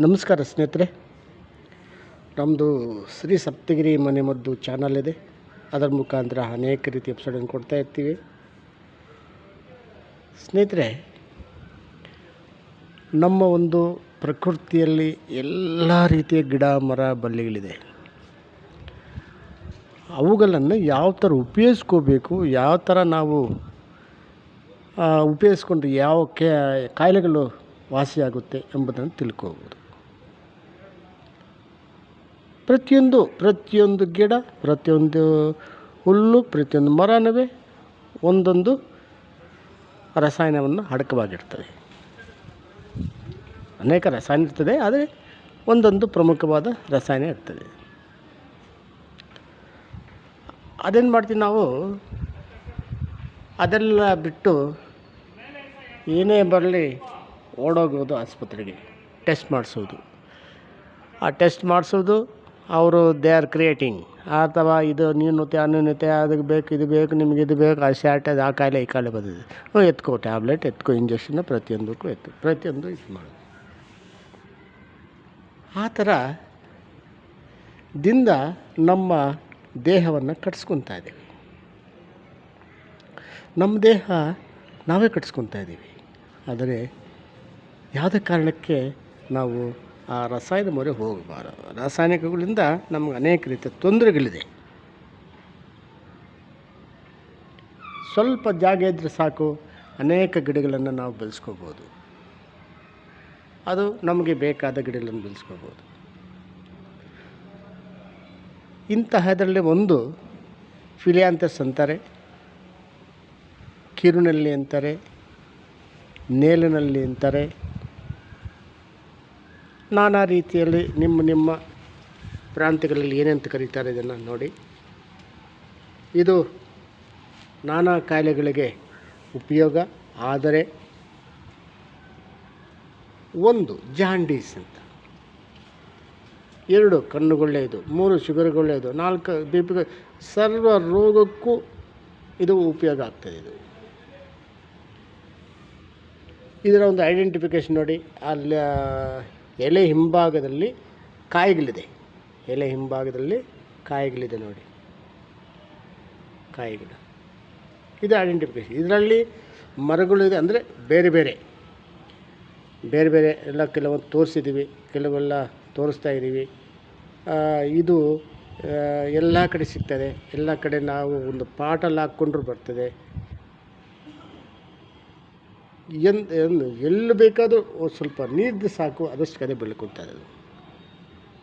ನಮಸ್ಕಾರ ಸ್ನೇಹಿತರೆ. ನಮ್ಮದು ಶ್ರೀ ಸಪ್ತಗಿರಿ ಮನೆಮದ್ದು ಚಾನಲ್ ಇದೆ. ಅದರ ಮುಖಾಂತರ ಅನೇಕ ರೀತಿ ಎಪಿಸೋಡನ್ನು ಕೊಡ್ತಾ ಇರ್ತೀವಿ. ಸ್ನೇಹಿತರೆ, ನಮ್ಮ ಒಂದು ಪ್ರಕೃತಿಯಲ್ಲಿ ಎಲ್ಲ ರೀತಿಯ ಗಿಡ, ಮರ, ಬಳ್ಳಿಗಳಿದೆ. ಅವುಗಳನ್ನು ಯಾವ ಥರ ಉಪಯೋಗಿಸ್ಕೋಬೇಕು, ಯಾವ ಥರ ನಾವು ಉಪಯೋಗಿಸ್ಕೊಂಡು ಯಾವ ಕಾಯಿಲೆಗಳು ವಾಸಿಯಾಗುತ್ತೆ ಎಂಬುದನ್ನು ತಿಳ್ಕೋಬೋದು. ಪ್ರತಿಯೊಂದು ಪ್ರತಿಯೊಂದು ಗಿಡ, ಪ್ರತಿಯೊಂದು ಹುಲ್ಲು, ಪ್ರತಿಯೊಂದು ಮರನವೇ ಒಂದೊಂದು ರಸಾಯನವನ್ನು ಅಡಕವಾಗಿರ್ತದೆ. ಅನೇಕ ರಸಾಯನ ಇರ್ತದೆ, ಆದರೆ ಒಂದೊಂದು ಪ್ರಮುಖವಾದ ರಸಾಯನ ಇರ್ತದೆ. ಅದೇನು ಮಾಡ್ತೀವಿ ನಾವು? ಅದೆಲ್ಲ ಬಿಟ್ಟು ಏನೇ ಬರಲಿ ಓಡೋಗೋದು ಆಸ್ಪತ್ರೆಗೆ, ಟೆಸ್ಟ್ ಮಾಡಿಸೋದು. ಆ ಟೆಸ್ಟ್ ಮಾಡಿಸೋದು ಅವರು ದೇ ಆರ್ ಕ್ರಿಯೇಟಿಂಗ್ ಅಥವಾ ಇದು ನ್ಯೂನತೆ, ಅನ್ಯೂನತೆ, ಅದಕ್ಕೆ ಬೇಕು, ಇದು ಬೇಕು, ನಿಮಗೆ ಇದು ಬೇಕು, ಆ ಶಾರ್ಟ್ ಆ ಕಾಯಿಲೆ, ಈ ಕಾಯಿಲೆ ಬಂದಿದೆ. ಎತ್ಕೋ ಟ್ಯಾಬ್ಲೆಟ್ ಎತ್ಕೋ ಇಂಜೆಕ್ಷನ್ ಪ್ರತಿಯೊಂದಕ್ಕೂ ಎತ್ತು, ಪ್ರತಿಯೊಂದು ಇದು ಮಾಡೋದು ಆ ಥರ ದಿಂದ ನಮ್ಮ ದೇಹವನ್ನು ಕಟ್ಸ್ಕೊತಾ ಇದ್ದೀವಿ. ನಮ್ಮ ದೇಹ ನಾವೇ ಕಟ್ಸ್ಕೊತಾ ಇದ್ದೀವಿ. ಆದರೆ, ಯಾವುದೇ ಕಾರಣಕ್ಕೆ ನಾವು ಆ ರಸಾಯನ ಮೊರೆ ಹೋಗಬಾರದು. ರಾಸಾಯನಿಕಗಳಿಂದ ನಮ್ಗೆ ಅನೇಕ ರೀತಿಯ ತೊಂದರೆಗಳಿದೆ. ಸ್ವಲ್ಪ ಜಾಗ ಇದ್ದರೆ ಸಾಕು, ಅನೇಕ ಗಿಡಗಳನ್ನು ನಾವು ಬೆಳೆಸ್ಕೋಬೋದು. ಅದು ನಮಗೆ ಬೇಕಾದ ಗಿಡಗಳನ್ನು ಬೆಳೆಸ್ಕೋಬೋದು. ಇಂತಹದರಲ್ಲಿ ಒಂದು ಫಿಲಿಯಾಂತಸ್ ಅಂತಾರೆ ಕಿರುನಲ್ಲಿ ಅಂತಾರೆ ನೇಲಿನಲ್ಲಿ ಅಂತಾರೆ ನಾನಾ ರೀತಿಯಲ್ಲಿ ನಿಮ್ಮ ನಿಮ್ಮ ಪ್ರಾಂತ್ಯಗಳಲ್ಲಿ ಏನಂತ ಕರೀತಾರೆ ಇದನ್ನು ನೋಡಿ. ಇದು ನಾನಾ ಕಾಯಿಲೆಗಳಿಗೆ ಉಪಯೋಗ, ಆದರೆ ಒಂದು ಜಾಂಡೀಸ್ ಅಂತ. ಎರಡು ಕಣ್ಣುಗೊಳ್ಳೆಯದು ಮೂರು ಶುಗರ್ಗೊಳ್ಳೆಯದು ನಾಲ್ಕು ಬಿ ಪಿ ಸರ್ವ ರೋಗಕ್ಕೂ ಇದು ಉಪಯೋಗ ಆಗ್ತದೆ ಇದು. ಇದರ ಒಂದು ಐಡೆಂಟಿಫಿಕೇಶನ್ ನೋಡಿ. ಅಲ್ಲಿ ಎಲೆ ಹಿಂಭಾಗದಲ್ಲಿ ಕಾಯಿಗಳಿದೆ. ಎಲೆ ಹಿಂಭಾಗದಲ್ಲಿ ಕಾಯಿಗಳಿದೆ ನೋಡಿ. ಕಾಯಿಗಳು. ಇದು ಐಡೆಂಟಿಫಿಕೇಶನ್ ಇದರಲ್ಲಿ ಮರಗಳು ಇದೆ ಅಂದರೆ ಬೇರೆ ಬೇರೆ. ಬೇರೆ ಬೇರೆ ಎಲ್ಲ ಕೆಲವೊಂದು ತೋರಿಸಿದ್ದೀವಿ, ಕೆಲವೆಲ್ಲ ತೋರಿಸ್ತಾ ಇದ್ದೀವಿ. ಇದು ಎಲ್ಲ ಕಡೆ ಸಿಗ್ತದೆ. ಎಲ್ಲ ಕಡೆ ನಾವು ಒಂದು ಪಾಟಲ್ಲಿ ಹಾಕ್ಕೊಂಡ್ರೂ ಬರ್ತದೆ. ಎನ್- ಎಲ್ಲಿ ಬೇಕಾದರೂ ಸ್ವಲ್ಪ ನೀರಿದ್ದು ಸಾಕು ಅದಷ್ಟು ಕಡೆ ಅಷ್ಟೊಂದು ಶಕ್ತಿ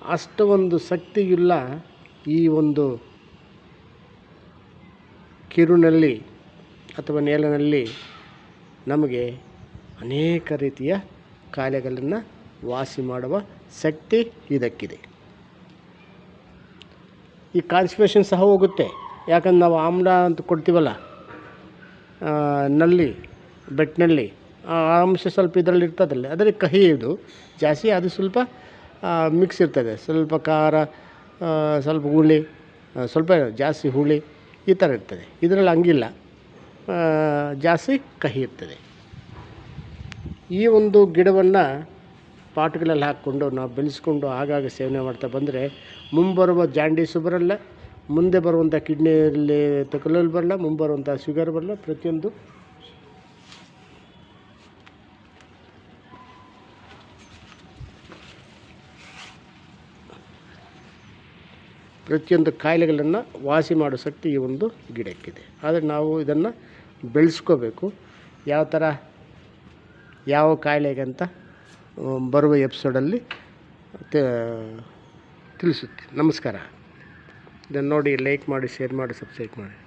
ಅಷ್ಟು ಒಂದು ಶಕ್ತಿಯುಳ್ಳ ಈ ಒಂದು ಕಿರುನಲ್ಲಿ ಅಥವಾ ನೆಲನಲ್ಲಿ ನಮಗೆ ಅನೇಕ ರೀತಿಯ ಕಾಯಿಲೆಗಳನ್ನು ವಾಸಿ ಮಾಡುವ ಶಕ್ತಿ ಇದಕ್ಕಿದೆ. ಈ ಕಾನ್ಸ್ಪಿರೇಷನ್ ಸಹ ಹೋಗುತ್ತೆ. ಯಾಕಂದ್ರೆ ನಾವು ಆಮ್ಲ ಅಂತ ಕೊಡ್ತೀವಲ್ಲ ನಲ್ಲಿ ಬೆಟ್ಟಿನಲ್ಲಿ ಅಂಶ ಸ್ವಲ್ಪ ಇದರಲ್ಲಿ ಇರ್ತದಲ್ಲ ಅದರ ಕಹಿ ಇದು. ಜಾಸ್ತಿ ಅದು ಸ್ವಲ್ಪ ಮಿಕ್ಸ್ ಇರ್ತದೆ. ಸ್ವಲ್ಪ ಖಾರ ಸ್ವಲ್ಪ ಹುಳಿ ಸ್ವಲ್ಪ ಜಾಸ್ತಿ ಹುಳಿ, ಈ ಥರ ಇರ್ತದೆ. ಇದರಲ್ಲಿ ಹಂಗಿಲ್ಲ. ಜಾಸ್ತಿ ಕಹಿ ಇರ್ತದೆ. ಈ ಒಂದು ಗಿಡವನ್ನು ಪಾಟ್ಗಳಲ್ಲಿ ಹಾಕ್ಕೊಂಡು, ನಾವು ಬೆಳೆಸ್ಕೊಂಡು ಆಗಾಗ ಸೇವನೆ ಮಾಡ್ತಾ ಬಂದರೆ, ಮುಂಬರುವ ಜಾಂಡೀಸು ಬರಲ್ಲ ಮುಂದೆ ಬರುವಂಥ ಕಿಡ್ನಿಯಲ್ಲಿ ತಕಲಲ್ಲಿ ಬರಲ್ಲ ಮುಂಬರುವಂಥ ಶುಗರ್ ಬರಲ್ಲ, ಪ್ರತಿಯೊಂದು ಪ್ರತಿಯೊಂದು ಕಾಯಿಲೆಗಳನ್ನು ವಾಸಿ ಮಾಡೋ ಶಕ್ತಿ ಈ ಒಂದು ಗಿಡಕ್ಕಿದೆ. ಆದರೆ ನಾವು ಇದನ್ನು ಬೆಳೆಸ್ಕೋಬೇಕು. ಯಾವ ಥರ ಯಾವ ಕಾಯಿಲೆಗಂತ ಅಂತ ಬರುವ ಎಪಿಸೋಡಲ್ಲಿ ತಿಳಿಸುತ್ತೆ ನಮಸ್ಕಾರ. ಇದನ್ನು ನೋಡಿ ಲೈಕ್ ಮಾಡಿ ಶೇರ್ ಮಾಡಿ ಸಬ್ಸ್ಕ್ರೈಬ್ ಮಾಡಿ.